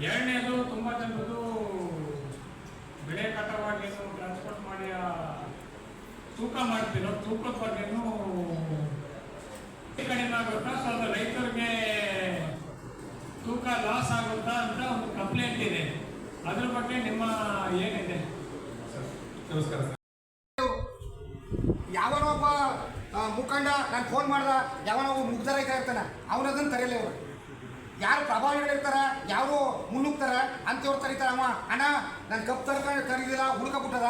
ಎರಡನೇದು ತುಂಬ ಜನರದು ಬೆಳೆ ಕಟಾವಾಗೇನು ಟ್ರಾನ್ಸ್ಪೋರ್ಟ್ ಮಾಡಿ ಆ ತೂಕ ಮಾಡ್ತಿರೋ ತೂಕದ ಬಗ್ಗೆನೂ ಕಡಿಮೆ ಆಗುತ್ತಾ ಸೊ ಅದು ರೈತರಿಗೆ ತೂಕ ಲಾಸ್ ಆಗುತ್ತಾ ಅಂತ ಒಂದು ಕಂಪ್ಲೇಂಟ್ ಇದೆ. ಅದ್ರ ಬಗ್ಗೆ ನಿಮ್ಮ ಏನಿದೆ? ನಮಸ್ಕಾರ ಸರ್. ಯಾವನೋ ಒಬ್ಬ ಆ, ಮುಖಂಡ ನಾನು ಫೋನ್ ಮಾಡ್ದ ಯಾವನೋ ಒಬ್ಬ ಮುಗ್ಧ ರೈತ ಇರ್ತಾನೆ ಅವನದನ್ನು ತರಲಿ ಇವರು. ಯಾರು ಪ್ರಭಾವಿಗಳಿರ್ತಾರ ಯಾರು ಮುನ್ನುಗ್ತಾರ? ಅಂತವ್ರು ತರೀತಾರ ಅವ. ಅಣ್ಣ, ನಾನು ಕಪ್ ತರ್ಕೊಂಡು ತರೀದಿಲ್ಲ ಬಿಟ್ಟದ?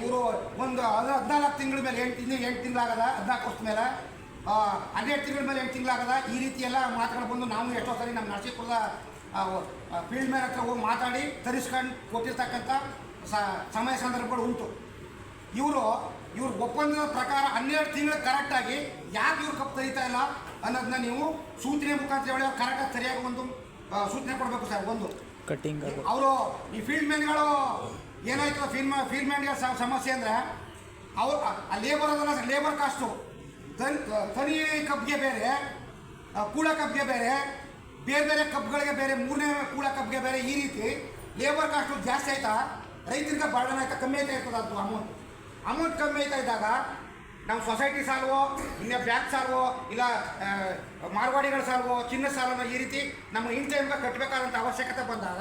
ಇವರು ಒಂದು ಅದು ಹದಿನಾಲ್ಕು ತಿಂಗಳ ಮೇಲೆ ಎಂಟು ತಿಂಗಳು ಎಂಟು ತಿಂಗಳಾಗದ? ಹದಿನಾಲ್ಕು ವರ್ಷದ ಮೇಲೆ? ಹನ್ನೆರಡು ತಿಂಗಳ ಮೇಲೆ ಎಂಟು ತಿಂಗಳಾಗದ? ಈ ರೀತಿ ಎಲ್ಲ ಮಾತುಗಳು ಬಂದು ನಾವು ಎಷ್ಟೋ ಸರಿ ನಮ್ಮ ನರಸೀಪುರದ ಫೀಲ್ಡ್ ಮೇಲೆ ಹತ್ರ ಹೋಗಿ ಮಾತಾಡಿ ತರಿಸ್ಕೊಂಡು ಕೊಟ್ಟಿರ್ತಕ್ಕಂಥ ಸಮಯ ಸಂದರ್ಭಗಳು ಉಂಟು. ಇವರು ಇವ್ರ ಒಪ್ಪಂದದ ಪ್ರಕಾರ ಹನ್ನೆರಡು ತಿಂಗಳು ಕರೆಕ್ಟಾಗಿ ಯಾಕೆ ಇವ್ರ ಕಪ್ ತೆಗಿತಾ ಇಲ್ಲ ಅನ್ನೋದನ್ನ ನೀವು ಸೂಚನೆ ಮುಖಾಂತರ ಹೇಳಿ ಕರೆಕ್ಟಾಗಿ ಸರಿಯಾಗಿ ಒಂದು ಸೂಚನೆ ಕೊಡಬೇಕು ಸರ್ ಒಂದು. ಕಟ್ಟಿಂಗ್ ಅವರು ಈ ಫೀಲ್ಡ್ ಮ್ಯಾನ್ಗಳು ಏನಾಯ್ತು ಫೀಲ್ಡ್ ಫೀಲ್ಡ್ ಮ್ಯಾನ್ಗಳ ಸಮಸ್ಯೆ ಅಂದರೆ ಅವ್ರು ಆ ಲೇಬರ್ ಅದಲ್ಲ ಸರ್ ಲೇಬರ್ ಕಾಸ್ಟು ತನಿ ತನಿ ಕಬ್ಗೆ ಬೇರೆ ಕೂಳ ಕಬ್ಗೆ ಬೇರೆ ಬೇರೆ ಬೇರೆ ಕಬ್ಗಳಿಗೆ ಬೇರೆ ಮೂರನೇ ಕೂಳ ಕಬ್ಗೆ ಬೇರೆ ಈ ರೀತಿ ಲೇಬರ್ ಕಾಸ್ಟು ಜಾಸ್ತಿ ಆಯ್ತಾ? ರೈತರಿಗೆ ಬರ್ಡನ್ ಆಯ್ತಾ? ಕಮ್ಮಿ ಆಯ್ತಾ ಇರ್ತದೆ ಅದು ಅಮೌಂಟ್ ಅಮೌಂಟ್ ಕಮ್ಮಿ ಆಯ್ತಾ ಇದ್ದಾಗ ನಮ್ಮ ಸೊಸೈಟಿ ಸಾಲವೋ, ಇನ್ನ ಬ್ಯಾಂಕ್ ಸಾಲವೋ, ಇಲ್ಲ ಮಾರ್ವಾಡಿಗಳ ಸಾಲ್ವೋ, ಚಿನ್ನ ಸಾಲನ ಈ ರೀತಿ ನಮ್ಮ ಟೈಮ್ಗೆ ಕಟ್ಟಬೇಕಾದಂಥ ಅವಶ್ಯಕತೆ ಬಂದಾಗ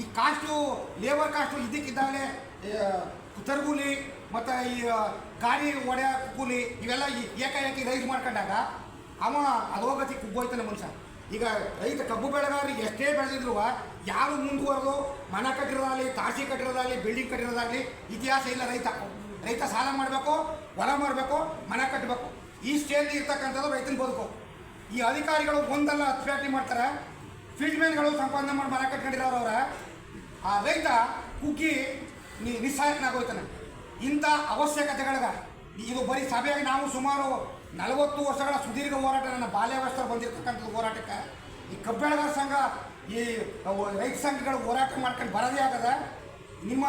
ಈ ಕಾಸ್ಟು ಲೇಬರ್ ಕಾಸ್ಟು ಇದಕ್ಕಿದ್ದಾಗಲೇ ಕುತರ್ಗೂಲಿ ಮತ್ತು ಈ ಗಾಡಿ ಒಡೆಯ ಕೂಲಿ ಇವೆಲ್ಲ ಏಕಾಏಕಿ ರೈಸ್ ಮಾಡ್ಕೊಂಡಾಗ ಅವ ಅಧೋಗತಿ ಕುಗ್ಗೋಯ್ತಾನೆ ಮನುಷ್ಯ. ಈಗ ರೈತ ಕಬ್ಬು ಬೆಳೆಗಾರರಿಗೆ ಎಷ್ಟೇ ಬೆಳೆದಿದ್ರು ಯಾರು ಮುಂದುವರೆದು, ಮನೆ ಕಟ್ಟಿರೋದಾಗಲಿ, ತಾಸಿ ಕಟ್ಟಿರೋದಾಗಲಿ ಬಿಲ್ಡಿಂಗ್ ಕಟ್ಟಿರೋದಾಗಲಿ ಇತಿಹಾಸ ಇಲ್ಲ ರೈತ. ರೈತ ಸಾಲ ಮಾಡಬೇಕು, ಹೊಲ ಮಾಡಬೇಕು ಮನೆ ಕಟ್ಟಬೇಕು ಈ ಸ್ಟೇಜ್ ಇರ್ತಕ್ಕಂಥದ್ದು ರೈತನ ಬದುಕು. ಈ ಅಧಿಕಾರಿಗಳು ಒಂದಲ್ಲ ಹತ್ತು ಫ್ಯಾಕ್ಟ್ರಿ ಮಾಡ್ತಾರೆ. ಫೀಲ್ಡ್ ಮ್ಯಾನ್ಗಳು ಸಂಪಾದನೆ ಮಾಡಿ ಮನೆ ಕಟ್ಕೊಂಡಿರೋರವ್ರ ಆ ರೈತ ಕುಗ್ಗಿ ನಿ ನಿಸ್ಸಹಾಯಕನಾಗೋಯ್ತಾನೆ. ಇಂಥ ಅವಶ್ಯಕತೆಗಳಿಗೆ ಇದು ಬರೀ ಸಭೆಯಾಗಿ ನಾವು ಸುಮಾರು ನಲವತ್ತು ವರ್ಷಗಳ ಸುದೀರ್ಘ ಹೋರಾಟ ನನ್ನ ಬಾಲ್ಯಾವಸ್ಥೆಯಲ್ಲಿ ಬಂದಿರತಕ್ಕಂಥದ್ದು ಹೋರಾಟಕ್ಕೆ. ಈ ಕಬ್ಬೆಳಗಾರ ಸಂಘ ಈ ರೈತ ಸಂಘಗಳು ಹೋರಾಟ ಮಾಡ್ಕೊಂಡು ಬರೋದೇ ಆಗದ ನಿಮ್ಮ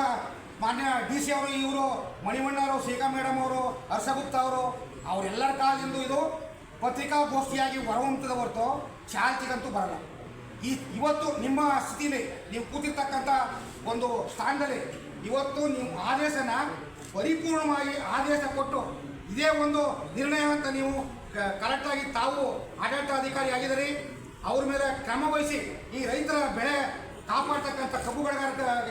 ಮಾನ್ಯ ಡಿ ಸಿ ಅವರು, ಇವರು, ಮಣಿಮಣ್ಣ ಅವರು, ಶ್ರೀಕಾ ಮೇಡಮ್ ಅವರು, ಹರ್ಷಗುಪ್ತ ಅವರು, ಅವರೆಲ್ಲರ ಕಾಲದಿಂದ ಇದು ಪತ್ರಿಕಾಗೋಷ್ಠಿಯಾಗಿ ಹೊರಹೊಮ್ಮತದ ಹೊರತು ಚಾಲ್ತಿಗಂತೂ ಬರಲ್ಲ. ಈ ಇವತ್ತು ನಿಮ್ಮ ಸ್ಥಿತಿಲಿ ನೀವು ಕೂತಿರ್ತಕ್ಕಂಥ ಒಂದು ಸ್ಥಾನದಲ್ಲಿ ಇವತ್ತು ನೀವು ಆದೇಶನ ಪರಿಪೂರ್ಣವಾಗಿ ಆದೇಶ ಕೊಟ್ಟು ಇದೇ ಒಂದು ನಿರ್ಣಯ ಅಂತ ನೀವು ಕರೆಕ್ಟಾಗಿ ತಾವು ಆಡಳಿತಾಧಿಕಾರಿ ಆಗಿದ್ದೀರಿ. ಅವ್ರ ಮೇಲೆ ಕ್ರಮ ವಹಿಸಿ ಈ ರೈತರ ಬೆಳೆ ಕಾಪಾಡ್ತಕ್ಕಂಥ ಕಬ್ಬು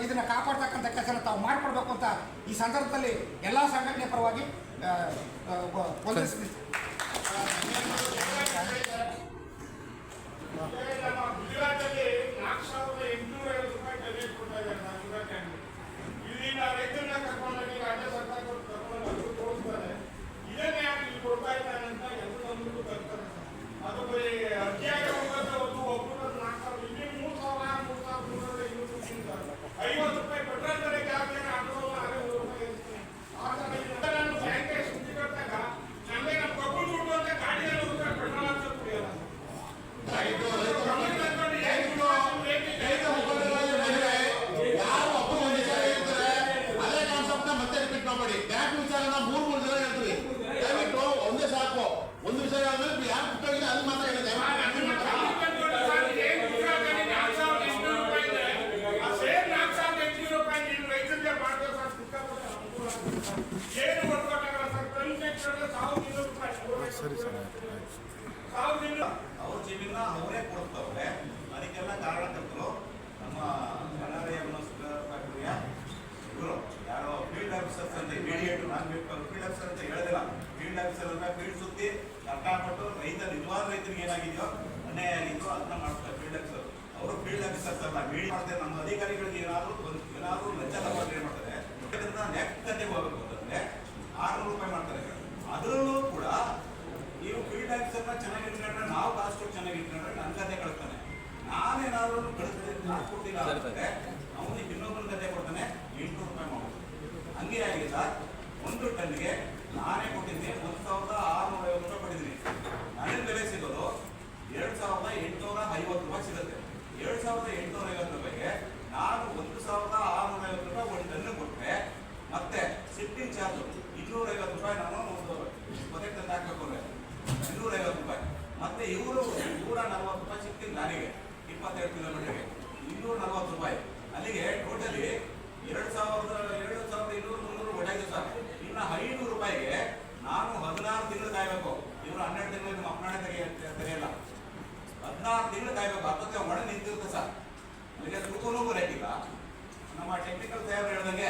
ಇದನ್ನು ಕಾಪಾಡ್ತಕ್ಕಂಥ ಕೆಲಸ ತಾವು ಮಾಡಿಕೊಡ್ಬೇಕು ಅಂತ ಈ ಸಂದರ್ಭದಲ್ಲಿ ಎಲ್ಲ ಸಂಘಟನೆ ಪರವಾಗಿ ನಾವು ಶುಗರ್ ಕ್ಯಾನ್ ಇಲ್ಲಿಂದ ರೈತರನ್ನ ಕರ್ಕೊಂಡೋಗಿ ರಾಜ್ಯ ಸರ್ಕಾರ ಕರ್ಕೊಂಡು ತೋರಿಸ್ತಾರೆ ಇದನ್ನೇ ಯಾಕೆ ಇಲ್ಲಿ ಕೊಡ್ತಾ ಇದ್ದಾರೆ ಅಂತ ಎಲ್ಲದನ್ನೂ ತರ್ತಾರೆ ಅದು ಬರೀ ಅರ್ಜಿಯಾಗಿ ಹೋಗೋದು ಒಂದು ಒಬ್ಬರು ನಾಲ್ಕು ಸಾವಿರ ಇಲ್ಲಿ ಮೂರು ಸಾವಿರ ಮೂರು ಸಾವಿರ ಮೂರರ ಇನ್ನೂರು ತಿಂತಾರೆ ಐವತ್ತು ರೂಪಾಯಿ ಪೆಟ್ರೋಲ್ ಬೆಲೆ ಜಾಸ್ತಿ ಆಟೋಲ್ಲ ಅದೇ ನೂರು ರೂಪಾಯಿ ಇರ್ತೀನಿ ಆ ಥರ ಇದೆ. ನಾನು ಬ್ಯಾಂಕ್ಗೆ ಸುದ್ದಿ ಕೊಟ್ಟಾಗ ನಮಗೆ ನಮ್ಮ ಕಬ್ಬು ದುಡ್ಡು ಅಂತ ಗಾಡಿಯಲ್ಲಿ ಹೋಗ್ತಾರೆ ಪೆಟ್ರೋಲ್ ಅಂತ ಕುಡಿಯೋಲ್ಲ ಅದೇ ಕಾನ್ಸೆಪ್ಟ್ ಮತ್ತೆ ರಿಪೀಟ್ ಮಾಡಬೇಡಿ ಬ್ಯಾಂಕ್ ವಿಚಾರನ ಮೂರು ಮೂರು ಜನ ಹೇಳ್ತೀವಿ ದಯವಿಟ್ಟು ಒಂದೇ ಸಾಕು ಒಂದು ವಿಷಯ ಆದ್ಮೇಲೆ ಯಾರು ಬಿಟ್ಟೋಗಿದೆ ಅದು ಮಾತ್ರ ಹೇಳಿ ದಯವಿಟ್ಟು ಅವ್ರ ಜಮೀನ ಅವರೇ ಕೊಡ್ತವ್ರೆ ಅದಕ್ಕೆಲ್ಲ ಕಾರಣಕರ್ತರು ನಮ್ಮ ಬಳ್ಳಾರಿ ಅನ್ನೋ ಸುಗರ್ ಫ್ಯಾಕ್ಟರಿಯ ಇವರು ಯಾರೋ ಫೀಲ್ಡ್ ಆಫೀಸರ್ಸ್ ಅಂತ ಇಮಿಡಿಯೇಟ್ ನಾನು ಫೀಲ್ಡ್ ಆಫೀಸರ್ ಅಂತ ಹೇಳಿದಿಲ್ಲ ಫೀಲ್ಡ್ ಆಫೀಸರ್ ಅಂದ್ರೆ ಫೀಲ್ಡ್ ಸುತ್ತಿ ಕಷ್ಟಪಟ್ಟು ರೈತ ನಿಜವಾದ ರೈತರಿಗೆ ಏನಾಗಿದೆಯೋ ಅನ್ಯಾಯ ಆಗಿದೆಯೋ ಅದನ್ನ ಮಾಡ್ತಾರೆ ಫೀಲ್ಡ್ ಆಫೀಸರ್ ಅವರು ಫೀಲ್ಡ್ ಆಫೀಸರ್ಸ್ ಅಲ್ಲ ಮೀಡಿಯಾ ಮಾಡ್ತಾರೆ ನಮ್ಮ ಅಧಿಕಾರಿಗಳಿಗೆ ಏನಾದರೂ ಒಂದು ಏನಾದ್ರು ತಗೊಂಡ್ರೆ ಏನ್ ಮಾಡ್ತಾರೆ? ನೆಕ್ಸ್ಟ್ ಗಂಟೆಗೆ ಹೋಗ್ಬೇಕು. ಅಂತಂದ್ರೆ ಆರ್ನೂರು ರೂಪಾಯಿ ಮಾಡ್ತಾರೆ. ಅದರಲ್ಲೂ ಕೂಡ ನೀವು ಫೀಲ್ಡ್ ಆಫೀಸರ್ನ ಚೆನ್ನಾಗಿ ಇಟ್ಕೊಂಡ್ರೆ ನಾವು ಕಾಸ್ಟ್ ಚೆನ್ನಾಗಿ ಇಟ್ಕೊಂಡ್ರೆ ನನ್ನ ಕತೆ ಕಳಿಸ್ತಾನೆ. ನಾನೇನಾದ್ರೂ ಕಳಿಸ್ತೀನಿ, ನಾನು ಕೊಟ್ಟಿಲ್ಲ ಅಂತಂದ್ರೆ ಅವನಿಗೆ ಇನ್ನೊಬ್ಬನ ಕತೆ ಕೊಡ್ತಾನೆ, ಎಂಟುನೂರು ರೂಪಾಯಿ ಮಾಡ್ಬೋದು. ಹಂಗೆ ಆಗಿದೆ ಸರ್. ಒಂದು ಟನ್ಗೆ ನಾನೇ ಕೊಟ್ಟಿದ್ದೆ ಒಂದು ಸಾವಿರದ ಆರುನೂರ ಐವತ್ತು ರೂಪಾಯಿ ಕೊಟ್ಟಿದ್ದೀನಿ ನನಗೆ ಬೆಲೆ ಸಿಗೋದು ಎರಡು ಸಾವಿರದ ಎಂಟುನೂರ ಐವತ್ತು ರೂಪಾಯಿ ಸಿಗುತ್ತೆ ಎರಡು ಸಾವಿರದ ಎಂಟುನೂರ ಐವತ್ತು ರೂಪಾಯಿಗೆ ನಾನು ಒಂದು ಸಾವಿರದ ಆರುನೂರ ಐವತ್ತು ರೂಪಾಯಿ ಒಂದು ಟನ್ ಕೊಟ್ಟರೆ ಮತ್ತೆ ಸಿಟ್ಟಿಂಗ್ ಚಾರ್ಜ್ ಇನ್ನೂರ ಐವತ್ತು ರೂಪಾಯಿ ನಾನು ಒಂದು ಇಪ್ಪತ್ತೈದು ತಂದು ಹಾಕಬೇಕು ಇನ್ನೂರ ಐವತ್ತು ರೂಪಾಯಿ. ಮತ್ತೆ ಇವರು ನೂರ ನಲ್ವತ್ತು ರೂಪಾಯಿ ಸಿಗ್ತೀನಿ ನನಗೆ ಇಪ್ಪತ್ತೆರಡು ಕಿಲೋಮೀಟರ್ಗೆ ಇನ್ನೂರ ನಲವತ್ತು ರೂಪಾಯಿ. ಅಲ್ಲಿಗೆ ಟೋಟಲಿ ಎರಡು ಸಾವಿರದ ಇನ್ನೂರು ಮುನ್ನೂರು ಒಡೆಯಿದೆ ಸರ್ ಇನ್ನು ಐನೂರು ರೂಪಾಯಿಗೆ ನಾನು ಹದಿನಾರು ತಿಂಗಳು ಕಾಯಬೇಕು ಇವರು ಹನ್ನೆರಡು ತಿಂಗಳು ನಿಮ್ಮ ಅಪ್ಪಣೆ ತೆಗೆಯ ತೆಗೆಯಲ್ಲ ಹದಿನಾರು ತಿಂಗಳು ಕಾಯ್ಬೇಕು ಹತ್ತಕ್ಕೆ ಮಳೆ ನಿಂತಿರುತ್ತೆ ಸರ್. ಅದಕ್ಕೆ ತೂಕನೂ ಬರೋಕ್ಕಿಲ್ಲ. ನಮ್ಮ ಟೆಕ್ನಿಕಲ್ ತಯಾರು ಹೇಳಿದಂಗೆ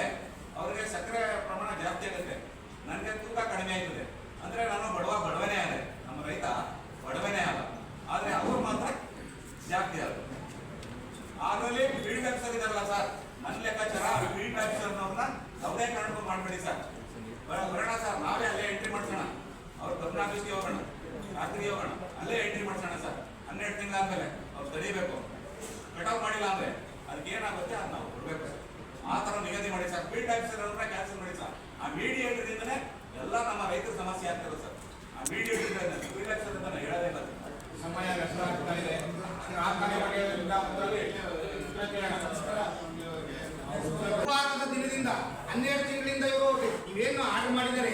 ಅವರಿಗೆ ಸಕ್ಕರೆ ಪ್ರಮಾಣ ಜಾಸ್ತಿ ಆಗುತ್ತೆ. ನನಗೆ ತೂಕ ಕಡಿಮೆ ಆಯ್ತದೆ. ಅಂದ್ರೆ ನಾನು ಬಡವ ಬಡವನೇ ಆದೆ ನಮ್ಮ ರೈತ ಬಡವನೇ ಅಲ್ಲ. ಆದರೆ ಅವರು ಮಾತ್ರ ಜಾಸ್ತಿ ಆದರು. ಆಮೇಲೆ ಫೀಲ್ಡ್ ಆಫೀಸರ್ ಇದಾರಲ್ಲ ಸರ್. ನನ್ನ ಲೆಕ್ಕಾಚಾರ ಫೀಲ್ಡ್ ಆಫೀಸರ್ನವ್ರನ್ನ ಯಾವುದೇ ಕಾರಣಕ್ಕೂ ಮಾಡಬೇಡಿ ಸರ್. ಬರ- ಬರೋಣ ಸರ್. ನಾವೇ ಅಲ್ಲೇ ಎಂಟ್ರಿ ಮಾಡ್ಸೋಣ. ಅವ್ರು ಗಮನ ಆಫೀಸ್ಗೆ ಹೋಗೋಣ. ರಾತ್ರಿಗೆ ಹೋಗೋಣ. ಅಲ್ಲೇ ಎಂಟ್ರಿ ಮಾಡ್ಸೋಣ. ಹನ್ನೆರಡು ತಿಂಗಳಾದ್ಮೇಲೆ ಅವ್ರು ತಡೀಬೇಕು ಆಫ್ ಮಾಡಿಲ್ಲ ಅಂದ್ರೆ ಅದಕ್ಕೆ ಏನಾಗುತ್ತೆ? ಅದು ನಾವು ಕೊಡ್ಬೇಕು. ಆ ಥರ ನಿಗದಿ ಮಾಡಿ ಸರ್ ಫೀಲ್ಡ್ ಆಫೀಸರ್ ಅವ್ರನ್ನ ಕ್ಯಾನ್ಸಲ್ ಮಾಡಿ ಸರ್ ಆ ಮೀಡಿಯೇಟರ್ದಿಂದನೇ ಎಲ್ಲ ನಮ್ಮ ರೈತರ ಸಮಸ್ಯೆ ಆಗ್ತದೆ ಸರ್. ಆ ಮೀಡಿಯೇಟರ್ ಫೀಲ್ಡ್ ಆಫೀಸರ್ ಅಂತ ನಾನು ಹೇಳೋದೇ ಇಲ್ಲ ಸಮಯ ವ್ಯರ್ಥ ಆಗ್ತಾ ಇದೆ. ದಿನದಿಂದ ಹನ್ನೆರಡು ತಿಂಗಳಿಂದ ಇವರು ಇವೇನು ಆರ್ಡರ್ ಮಾಡಿದ್ದಾರೆ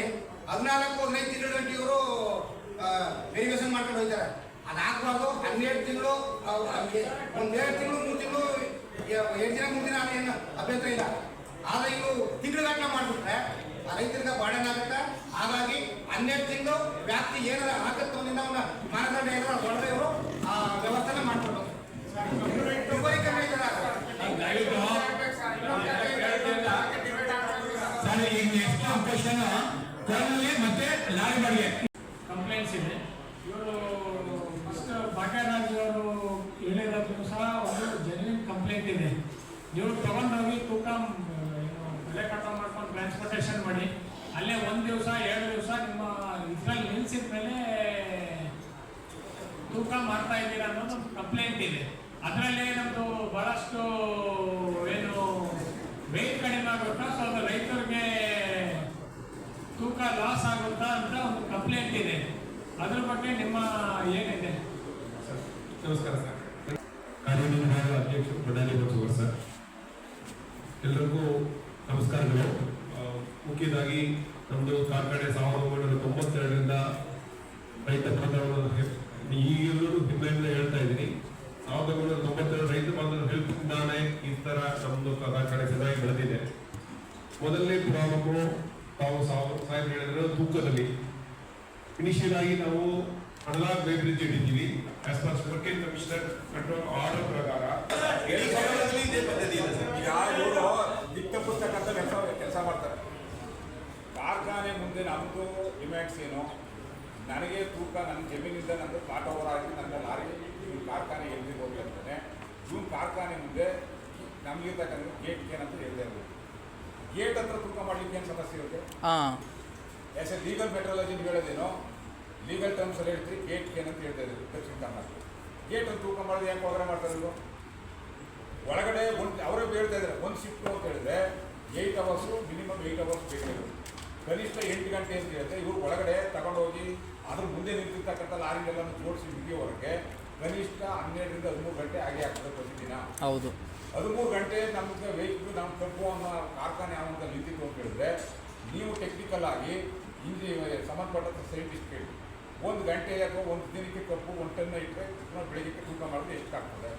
ಹದಿನಾಲ್ಕು ಹದಿನೈದು ತಿಂಗಳ ಗಂಟೆ ಇವರು ವೆರಿಫಿಕೇಶನ್ ಮಾಡ್ಕೊಂಡು ಹೋಗ್ತಾರೆ. ಅದಾಗಬಾರ್ದು. ಹನ್ನೆರಡು ತಿಂಗಳು ಒಂದು ಎರಡು ತಿಂಗಳು, ಮೂರು ತಿಂಗಳು ಎರಡು ದಿನ, ಮೂರು ದಿನ ಏನು ಅಭ್ಯಂತರ ಇಲ್ಲ. ಆದ್ರೆ ಇವರು ತಿಂಗಳಗಟ್ಟಲೆ ಮಾಡಿಬಿಟ್ರೆ ರೈತರಿಗೆ ಬಾಡನ್ ಆಗುತ್ತೆ. ಹಾಗಾಗಿ ಹನ್ನೆರಡು ತಿಂಗಳು ವ್ಯಾಪ್ತಿ ಏನಾರ ಒಂದಿನ ಅವನ ಮಾನದಂಡ ಏನಾರ ಒಳಗೆ ಇವರು, ಆ, ವ್ಯವಸ್ಥೆನ ಕೊಡಲಿ ಮತ್ತೆ ಲಾರಿ ಬಗ್ಗೆ ಕಂಪ್ಲೇಂಟ್ಸ್ ಇದೆ ಇವರು ಫಸ್ಟ್ ಭಾಗ್ಯರಾಜ್ ಅವರು ಹೇಳಿರೋದು ಸಹ ಒಂದು ಜೆನ್ಯೂನ್ ಕಂಪ್ಲೇಂಟ್ ಇದೆ. ನೀವು ತಗೊಂಡೋಗಿ ತೂಕ ಬೆಲೆ ಕಟಾವ್ ಮಾಡ್ಕೊಂಡು ಟ್ರಾನ್ಸ್ಪೋರ್ಟೇಷನ್ ಮಾಡಿ, ಅಲ್ಲೇ ಒಂದು ದಿವಸ, ಎರಡು ದಿವಸ ನಿಮ್ಮ ಇದರಲ್ಲಿ ನಿಲ್ಸಿದ ಮೇಲೆ ತೂಕ ಮಾಡ್ತಾ ಇದ್ದೀರಾ ಅನ್ನೋದು ಕಂಪ್ಲೇಂಟ್ ಇದೆ. ಅದರಲ್ಲಿ ನಮ್ಮದು ಬಹಳಷ್ಟು, ಏನು ವೆಯ್ಟ್ ಕಡಿಮೆ ಆಗುತ್ತಾ, ಸೊ ಅದು ರೈತರಿಗೆ ತೂಕ ಲಾಸ್ ಆಗುತ್ತಾ ಅಂತ ಒಂದು ಕಂಪ್ಲೇಂಟ್ ಇದೆ. ಅದ್ರ ಬಗ್ಗೆ ನಿಮ್ಮ ಏನಿದೆ? ನಮಸ್ಕಾರ ಸರ್. ಕಾರ್ಯನಿರ್ವಾಹಕ ಅಧ್ಯಕ್ಷರು ಬಡಾಲಿ ಬಸವರ್ ಸರ್. ಎಲ್ಲರಿಗೂ ನಮಸ್ಕಾರಗಳು. ಮುಖ್ಯವಾಗಿ ನಮ್ಮದು ಕಾರ್ಖಾನೆ ಸಾವಿರದ ಒಂಬೈನೂರ ತೊಂಬತ್ತೆರಡರಿಂದ ರೈತ ಬಾಂಧವರು ಈಗಲೂ ಹಿಮ್ಮೆಯಿಂದ ಹೇಳ್ತಾ ಇದ್ದೀನಿ. ಸಾವಿರದ ಒಂಬೈನೂರ ತೊಂಬತ್ತೆರಡು ರೈತ ಬಾಂಧವರು ಹೆಲ್ಪಿಂದಾನೆ ಈ ತರ ನಮ್ಮದು ಕಾರ್ಖಾನೆ ಚೆನ್ನಾಗಿ ಬೆಳೆದಿದೆ ಮೊದಲನೇ ಪ್ರಾರಂಭ ತಾವು ಸಾಹೇಬ್ ಹೇಳಿದ್ರೆ ತೂಕದಲ್ಲಿ. ಇನಿಷಿಯಲ್ ಆಗಿ ನಾವು ಅನಲಾಗ್ ವೇಬ್ರಿಡ್ಜ್ ಇಟ್ಟಿದ್ದೀವಿ as per working commissioner control order ಪ್ರಕಾರ. ಎರಡು ಸಾವಿರದಲ್ಲಿ ಇದೇ ಪದ್ಧತಿ ಇದೆ ಸರ್. ಯಾರು ದಿಕ್ಕ ಪುಸ್ತಕಂತ ಕೆಲಸ ಕೆಲಸ ಮಾಡ್ತಾರೆ. ಕಾರ್ಖಾನೆ ಮುಂದೆ ನಮ್ಮದು ಡಿಮ್ಯಾಂಡ್ಸ್ ಏನು? ನನಗೆ ತೂಕ ನನ್ನ ಜಮೀನಿಂದ ನಂದು ಕಾಟ್ ಓವರ್ ಆಗಿ ನನ್ನ ಲಾರಿ ಕಾರ್ಖಾನೆ ಎಲ್ಲಿ ಹೋಗಿ ಅಂತಾನೆ ಜೂನ್ ಕಾರ್ಖಾನೆ ಮುಂದೆ ನಮಗಿರ್ತಕ್ಕಂಥ ಗೇಟ್ ಏನಂತ ಹೇಳಿದೆ ಇರ್ಬೋದು ಗೇಟ್ ಹತ್ರ ತೂಕ ಮಾಡಲಿಕ್ಕೆ ಏನು ಸಮಸ್ಯೆ ಇರುತ್ತೆ? ಎಸ್ ಎ ಲೀಗಲ್ ಮೆಟ್ರಾಲಜಿ ನೀವು ಹೇಳೋದೇನೋ? ಲೀಗಲ್ ಟರ್ಮ್ಸ್ ಅಲ್ಲಿ ಹೇಳ್ತೀರಿ ಗೇಟ್ ಏನಂತ ಹೇಳ್ತಾ ಇದ್ದೀವಿ ದಕ್ಷಿಣ ಕನ್ನಡ ಗೇಟ್ ಒಂದು ತೂಕ ಮಾಡೋದು ಯಾಕೆ ಪ್ರೋಗ್ರಾಮ್ ಮಾಡ್ತಾರೆ ಇದು ಒಳಗಡೆ ಒಂದು ಅವರೇ ಹೇಳ್ತಾ ಇದ್ದಾರೆ ಒಂದು ಶಿಫ್ಟ್ ಅಂತ ಹೇಳಿದ್ರೆ eight hours minimum eight hours ಬೇಕಾಗಿರೋದು ಕನಿಷ್ಠ ಎಂಟು ಗಂಟೆ ಅಂತ ಹೇಳಿದ್ರೆ ಇವರು ಒಳಗಡೆ ತಗೊಂಡೋಗಿ ಅದ್ರ ಮುಂದೆ ನಿಂತಿರ್ತಕ್ಕಂಥ ಲಾರಿಗೆಲ್ಲ ಜೋಡಿಸಿ ಮುಗಿಯೋವರೆಗೆ ಕನಿಷ್ಠ ಹನ್ನೆರಡರಿಂದ ಹದಿಮೂರು ಗಂಟೆ ಆಗಿ ಆಗ್ತದೆ ಪ್ರತಿದಿನ. ಹೌದು. ಹದಿಮೂರು ಗಂಟೆ ನಮಗೆ ವೆಹಿಕಲ್ ನಮ್ಮ ಕಬ್ಬು ಅನ್ನೋ ಕಾರ್ಖಾನೆ ಅನ್ನೋಂಥ ನಿಂತಿತ್ತು ಅಂತ ಹೇಳಿದ್ರೆ ನೀವು ಟೆಕ್ನಿಕಲ್ ಆಗಿ ಇಂಜಿ ಸಂಬಂಧಪಟ್ಟಂಥ ಸೈಂಟಿಸ್ಟ್ ಕೇಳಿ. ಒಂದು ಗಂಟೆ ಅಥವಾ ಒಂದು ದಿನಕ್ಕೆ ಕಪ್ಪು ಒಂದು ಟನ್ನ ಇಟ್ಟರೆ ನಾವು ಬೆಳಿಗ್ಗೆ ತೂಕ ಮಾಡಿದ್ರೆ ಎಷ್ಟಾಗ್ತದೆ?